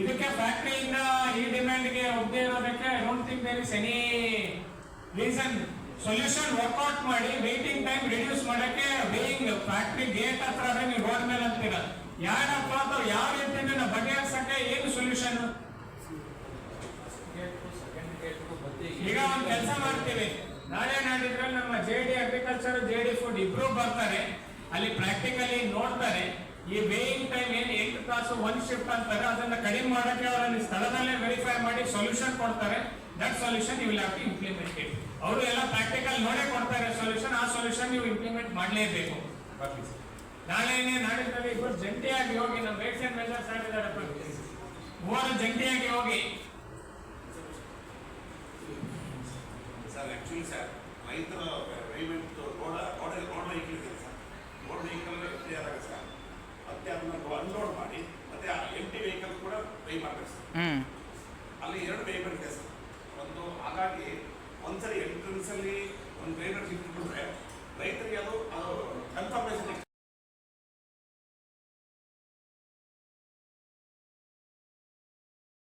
ಇದಕ್ಕೆ ಫ್ಯಾಕ್ಟ್ರಿಯಿಂದ ಈ ಡಿಮ್ಯಾಂಡ್ಗೆ ಒದ್ದೆ ಇರೋದಕ್ಕೆ I don't think there is any reason solution work out ಮಾಡಿ ವೇಟಿಂಗ್ ಟೈಮ್ ರಿಡ್ಯೂಸ್ ಮಾಡಕ್ಕೆ ಬೇಯಿಂಗ್ ಫ್ಯಾಕ್ಟ್ರಿ ಗೇಟ್ ಹತ್ರ ನೀವು ಹೋದ ಮೇಲೆ ಅಂತೀರ. ಯಾರಪ್ಪ ಅಥವಾ ಯಾವ ರೀತಿಯಿಂದ ಬಗೆಹರಿಸಕ್ಕೆ ಏನು ಸೊಲ್ಯೂಷನ್ ಈಗ ಒಂದು ಕೆಲಸ ಮಾಡ್ತೀವಿ. ನಾಳೆ ನಾಡಿದ್ರೆ ನಮ್ಮ J D agriculture J D food ಇಬ್ರು ಬರ್ತಾರೆ. ಅಲ್ಲಿ ಪ್ರಾಕ್ಟಿಕಲಿ ನೋಡ್ತಾರೆ. ಈ ವೇಯಿಂಗ್ ಟೈಮ್ ಏನ್ ಎಂಟು ತಾಸು ಒಂದ್ ಶಿಫ್ಟ್ ಅಂತಾರೆ ಅದನ್ನ ಕಡಿಮೆ ಮಾಡಕ್ಕೆ ಅವರಲ್ಲಿ ಸ್ಥಳದಲ್ಲೇ ವೆರಿಫೈ ಮಾಡಿ ಸೊಲ್ಯೂಷನ್ ಕೊಡ್ತಾರೆ. That solution you will have to implement it ಅವರು ಎಲ್ಲ ಪ್ರಾಕ್ಟಿಕಲ್ ನೋಡೇ ಕೊಡ್ತಾರೆ ಸೊಲ್ಯೂಷನ್ ಆ ಸೊಲ್ಯೂಷನ್ ನೀವು ಇಂಪ್ಲಿಮೆಂಟ್ ಮಾಡಲೇಬೇಕು. ನಾಳೆನೇ ನಾಳೆ ಇಬ್ಬರು ಜಂಟಿಯಾಗಿ ಹೋಗಿ ನಮ್ಮ ವೇಟ್ಸ್ ಅಂಡ್ ಮೆಜರ್ಸ್ ಆಗಿದ್ದಾರೆ ಮೂವರು ಜಂಟಿಯಾಗಿ ಹೋಗಿ. ಸರ್ ಆಕ್ಚುಲಿ ಸರ್ ರೈತರ payment road road road vehicle ಇದೆ ಸರ್ ರೋಡ್ ವೆಹಿಕಲ್ ಆಗುತ್ತೆ ಸರ್ ಮತ್ತೆ ಅದನ್ನು ಅನ್ಲೋಡ್ ಮಾಡಿ ಮತ್ತೆ ಆ ಎಂಟಿ ವೆಹಿಕಲ್ ಕೂಡ ಡ್ರೈವ್ ಮಾಡಬೇಕು. ಸರ್ ಅಲ್ಲಿ ಎರಡು ವೆಹಿಕಲ್ ಇದೆ ಸರ್. ಒಂದು ಹಾಗಾಗಿ ಒಂದ್ಸರಿ ಎಂಟ್ರೆನ್ಸ್ ಅಲ್ಲಿ ಒಂದು ಡ್ರೈವರ್ ಸಿಕ್ಕಿಬಿಟ್ರೆ ರೈತರಿಗೆ ಅದು ಅದು ಕನ್ಫರ್ಮೇಶನ್